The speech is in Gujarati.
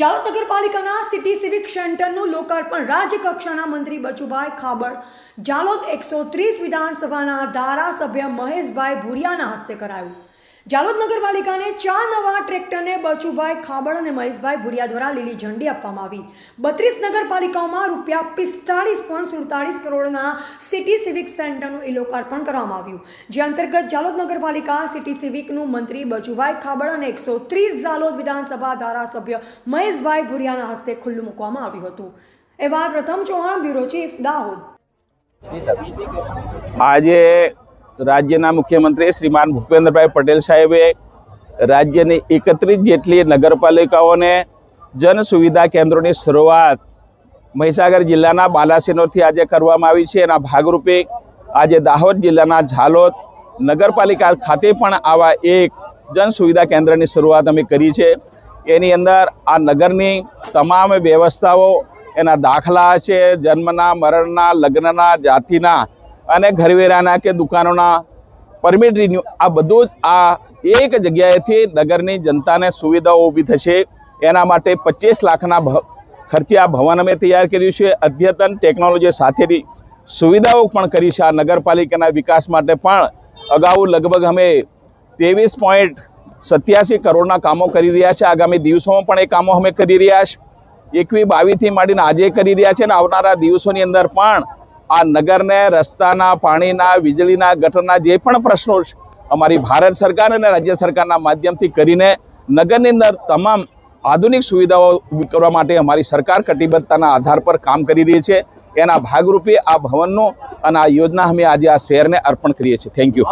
જાલોદ નગરપાલિકાના સિટી સિવિક સેન્ટરનું લોકાર્પણ રાજ્યકક્ષાના મંત્રી બચુભાઈ ખાબડ, જાલોદ એકસો ત્રીસ વિધાનસભાના ધારાસભ્ય મહેશભાઈ ભુરિયાના હસ્તે કરાયું. જાલોદ નગરપાલિકાને ચાર નવા ટ્રેક્ટરને બચુભાઈ ખાબડ અને મહેશભાઈ ભુરિયા દ્વારા લીલી ઝંડી આપવામાં આવી. બત્રીસ નગરપાલિકાઓમાં રૂપિયા પિસ્તાળીસ પોઈન્ટ સુડતાલીસ કરોડના સિટી સિવિક સેન્ટરનું ઈ લોકાર્પણ કરવામાં આવ્યું. જે અંતર્ગત જાલોદ નગરપાલિકા સિટી સિવિકનું મંત્રી બચુભાઈ ખાબડ અને એકસો ત્રીસ જાલોદ વિધાનસભા ધારાસભ્ય મહેશભાઈ ભુરિયાના હસ્તે ખુલ્લું મૂકવામાં આવ્યું હતું. એવા પ્રથમ ચૌહાણ બ્યુરો ચીફ દાહોદ. આજે રાજ્યના મુખ્યમંત્રી શ્રીમાન ભૂપેન્દ્રભાઈ પટેલ સાહેબે રાજ્યની એકત્રીસ જેટલી નગરપાલિકાઓને જન સુવિધા કેન્દ્રોની શરૂઆત મહીસાગર જિલ્લાના બાલાસિનોરથી આજે કરવામાં આવી છે. એના ભાગરૂપે આજે દાહોદ જિલ્લાના ઝાલોદ નગરપાલિકા ખાતે પણ આવા એક જન સુવિધા કેન્દ્રની શરૂઆત અમે કરી છે. એની અંદર આ નગરની તમામ વ્યવસ્થાઓ એના દાખલા છે. જન્મના, મરણના, લગ્નના, જાતિના અને ઘરવેરાના કે દુકાનોના પરમિટ રિન્યુ આ બધું જ આ એક જગ્યાએથી નગરની જનતાને સુવિધાઓ ઊભી થશે. એના માટે પચીસ લાખના ખર્ચે આ ભવન અમે તૈયાર કર્યું છે. અદ્યતન ટેકનોલોજી સાથેની સુવિધાઓ પણ કરી છે આ નગરપાલિકાના વિકાસ માટે પણ. અગાઉ લગભગ અમે ત્રેવીસ પોઈન્ટ સત્યાસી કરોડના કામો કરી રહ્યા છે. આગામી દિવસોમાં પણ એ કામો અમે કરી રહ્યા છીએ એકવી બાવીસથી માંડીને આજે કરી રહ્યા છે અને આવનારા દિવસોની અંદર પણ આ નગરને રસ્તાના, પાણીના, વીજળીના, ગટરના જે પણ પ્રશ્નો છે, અમારી ભારત સરકાર અને રાજ્ય સરકારના માધ્યમથી કરીને નગરની અંદર તમામ આધુનિક સુવિધાઓ ઊભી કરવા માટે અમારી સરકાર કટિબદ્ધતાના આધાર પર કામ કરી રહી છે. એના ભાગરૂપે આ ભવનનો અને આ યોજના અમે આજે આ શહેરને અર્પણ કરીએ છીએ. Thank you